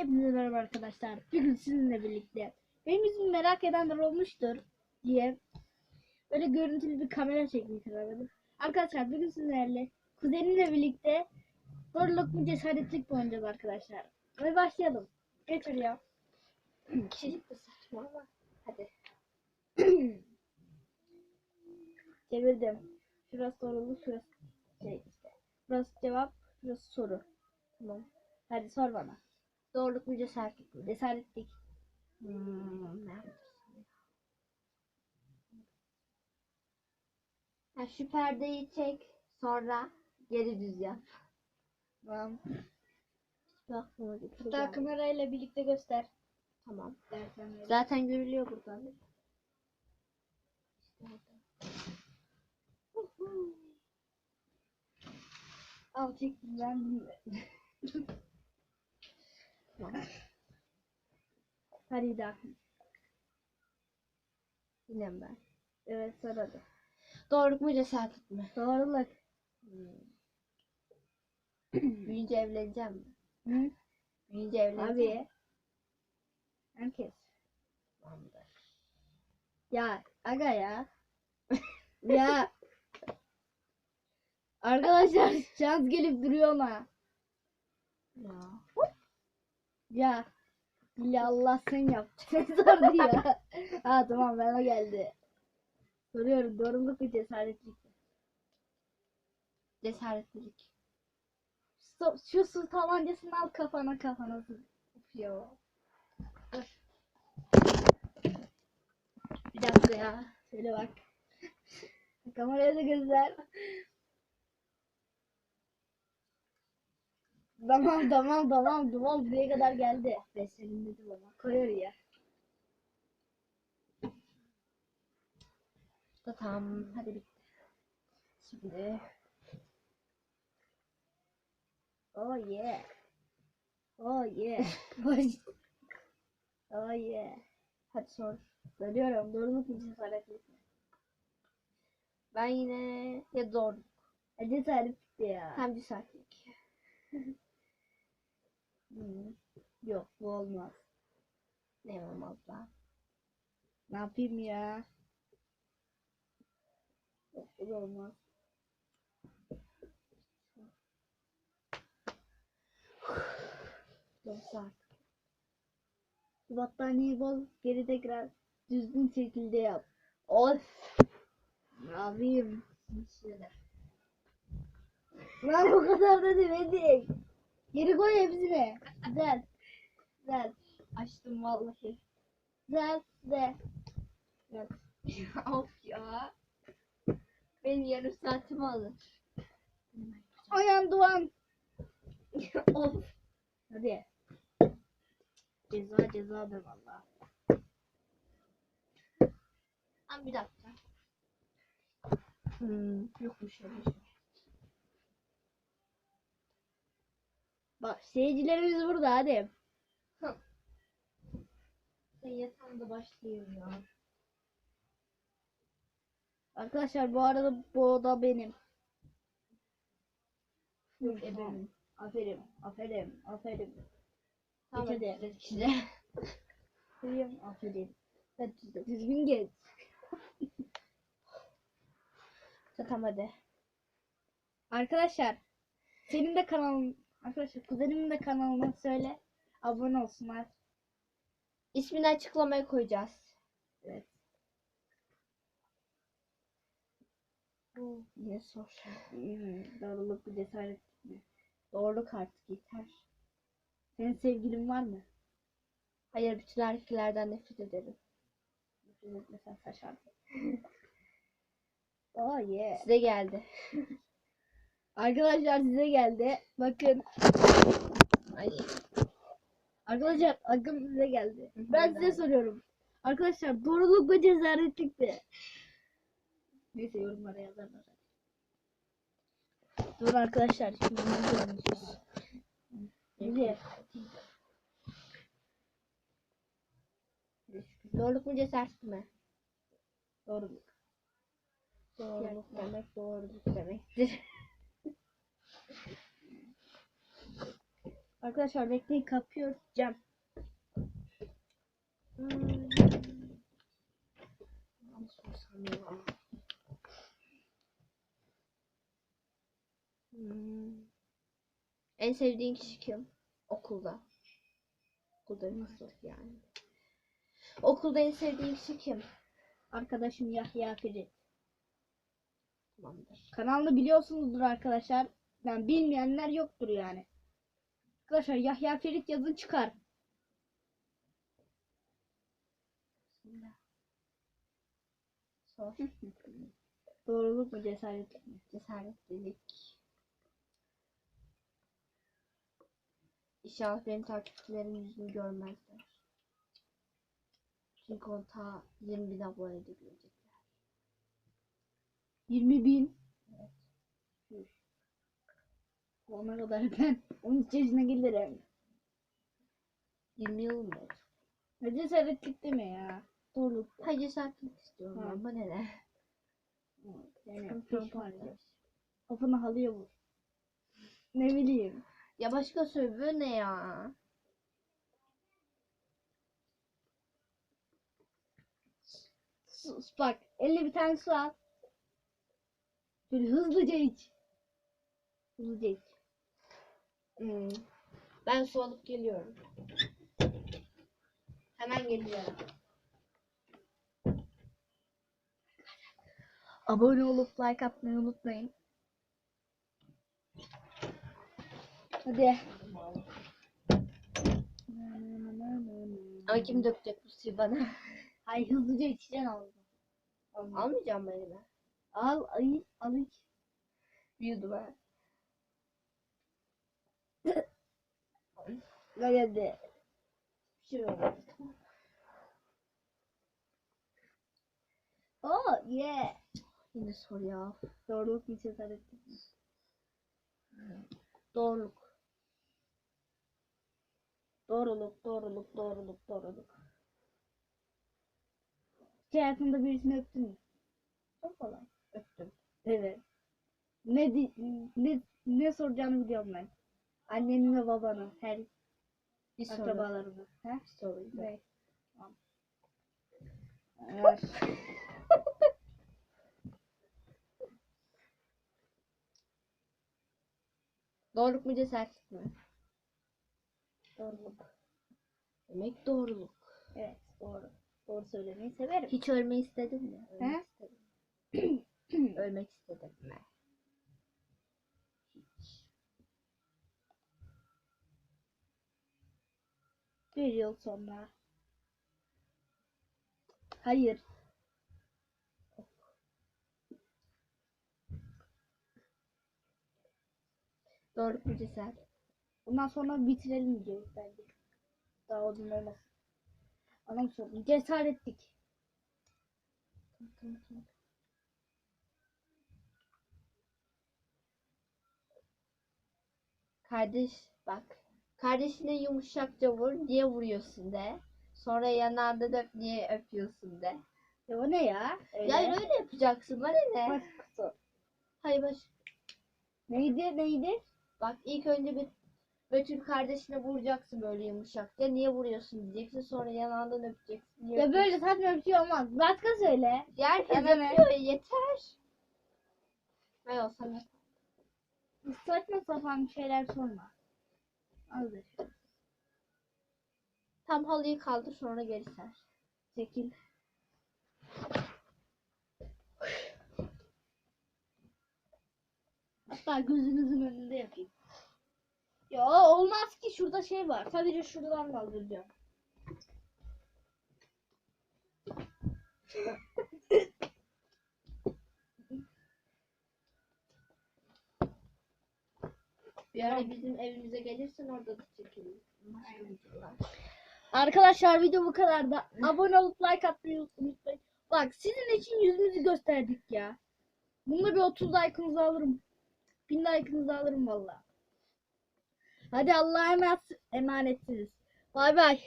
Hepinize merhaba arkadaşlar. Bugün sizinle birlikte benim yüzümü merak edenler olmuştur diye böyle görüntülü bir kamera çekmeyi karar verdim. Arkadaşlar bugün sizlerle kuzenimle birlikte zorluk mu cesaretlik mi oynayacağız arkadaşlar. Hadi başlayalım. Geç oraya. Kişilik de saçma ama hadi. Çevirdim. Şurası sorulu, şurası şey işte. Burası cevap, şurası soru. Tamam. Hadi sor bana. Doğruluk mu cesaretlik mi? Cesaretlik. Hmm, ne yapıyorsun ya? Ha, şu perdeyi çek. Sonra geri düz yap. Tamam. Daha geldi. kamerayla birlikte göster. Tamam. Dersen. Zaten görülüyor buradan. Al çektim ben. Hadi daha. Yine ben. Evet sor hadi. Doğruluk mu cesaretlik mi? Doğruluk. Hmm. Büyüyünce evleneceğim mi? Hı? Büyüyünce evleneceğim. Abi. Herkes. Tamamdır. Ya aga ya. ya. Arkadaşlar şans gelip duruyor ona. Ya. Ya. Ya Allah sen yap. Sordu ya. ha tamam bana geldi. Soruyorum doğruluk mu cesaretlik mi? Cesaretlilik. Şu, su tabancasını al kafana kafana. Ya. Dur. Bir dakika ya. Şöyle bak. Kameraya da göster. Tamam tamam tamam tamam buraya kadar geldi. Beselim dedim ama. Koy oraya. Tamam. Hadi bitti. Şimdi Oh yeah. Oh yeah. oh yeah. hadi sor. Soruyorum doğruluk mu cesaretlik mi? Ben yine ya doğruluk E, Cesaretlik de ya. hem cesaretlik. Yok bu olmaz. Ne olmaz lan. Ne yapayım ya? Yok bu da olmaz. Şu battaniyeyi bol geri tekrar düzgün şekilde yap. Of. Ne yapayım? Lan o kadar da demedik. Geri koy hepsini. Güzel. Güzel. Açtım vallahi. Güzel. Güzel. Evet. of ya. Benim yarım saatimi alır. Oyan duvan. of. Hadi. Ceza ceza be valla. Ama bir dakika. Hmm, yokmuş öyle şey. Bak seyircilerimiz burada hadi. Sen yatağında başlayayım ya. Arkadaşlar bu arada bu oda benim. Yok ebemin. Aferin, aferin, aferin. Tamam hadi. işte. Aferin, aferin. Düzgün geç. Tamam hadi. Arkadaşlar senin de kanalın arkadaşlar kuzenimin de kanalına söyle abone olsunlar. İsmini açıklamaya koyacağız. Evet. Yine sor. Hmm, doğruluk bir cesaret mi? Doğruluk artık yeter. Senin sevgilin var mı? Hayır bütün erkeklerden nefret ederim. Mesela şaşardım. oh yeah. Size geldi. Arkadaşlar size geldi. Bakın. Ay. Arkadaşlar akım size geldi. Ben size soruyorum. Arkadaşlar doğruluk ve cesaretlik de. Neyse yorumlara yazarlar. Dur arkadaşlar. Şimdi bunu görmüşüz. Bizi. Doğruluk mu cesaret mi? Doğruluk. Doğruluk demek doğruluk demektir. Arkadaşlar bekleyin kapıyor Cem. Hmm. Hmm. En sevdiğin kişi kim? Okulda. Okulda nasıl yani? Okulda en sevdiğin kişi kim? Arkadaşım Yahya Ferit. Tamamdır. Kanalını biliyorsunuzdur arkadaşlar. Yani bilmeyenler yoktur yani. Arkadaşlar Yahya Ferit yazın çıkar. Sor. Doğruluk mu cesaretlik mi? Cesaretlilik. İnşallah benim takipçilerim yüzünü görmezler. Çünkü onu ta 20 bin abonede görecekler. 20 bin. Üf. Ona kadar ben 13 yaşına gelirim. 20 yıl mı oldu? Ne cesaretlik ya. Doğruluk. Hayır cesaretlilik istiyorum Ha. ben. Bana ne? Yani Sıkıntı yok pişman kardeş. Kafana halıya vur. Ne bileyim. Ya başka sövüyor ne ya? Sus bak. Eline bir tane su al. Böyle hızlıca iç. Hızlıca iç. Hmm. Ben su alıp geliyorum. Hemen geliyorum. Abone olup like atmayı unutmayın. Hadi. Ama kim dökecek bu suyu bana? Ay hızlıca içeceksin ağzına. Al. Almayacağım ben elime. Al, ay, al iç. Büyüdü Hadi hadi. Şuraya. Oh yeah. Yine sor ya. Doğruluk mu cesaretlik mi? Doğruluk. Doğruluk, doğruluk, doğruluk, doğruluk. Hiç hayatında birisini öptün mü? Çok kolay. Öptüm. Evet. Ne, ne, ne soracağını biliyorum ben. Anneni ve babanı, her Bir soru. akrabalarını. He? Bir? Tamam. Evet. Doğruluk mu cesaretlik mi? Doğruluk. Demek doğruluk. Evet, doğru. Doğru söylemeyi severim. Hiç ölmeyi istedin mi? Ölmek istedim. Ölmek istedim mi? Bir yıl sonra. Hayır. Mu cesaret? Bundan sonra bitirelim videoyu bence. Daha uzun olmasın. Adam sordu. Cesaretlik. Kardeş bak. Kardeşine yumuşakça vur. Niye vuruyorsun de. Sonra yanağında döp niye öpüyorsun de. Ya o ne ya? Öyle. Ya öyle yapacaksın. Bana ne? Başkası. Hayır baş. Neydi neydi? Bak ilk önce bir Betül kardeşine vuracaksın böyle yumuşakça. Niye vuruyorsun diyeceksin. Sonra yanağından öpeceksin. Niye Ya öpüyorsun? böyle saçma bir şey olmaz. Başka söyle. Herkes Bana ne? yapıyor yeter. Ben olsam yap. Saçma sapan şeyler sorma. Azdır. Tam halıyı kaldır sonra geri ser. Çekil. Hatta gözünüzün önünde yapayım. Ya olmaz ki şurada şey var. Sadece şuradan kaldıracağım. Bir ara bizim evimize gelirsen orada da çekelim. Arkadaşlar video bu kadar da abone olup like atmayı unutmayın. Bak sizin için yüzümüzü gösterdik ya. Bunda bir 30 like'ınızı alırım. 1000 like'ınızı alırım valla. Hadi Allah'a emanet, emanetsiniz. Bay bay.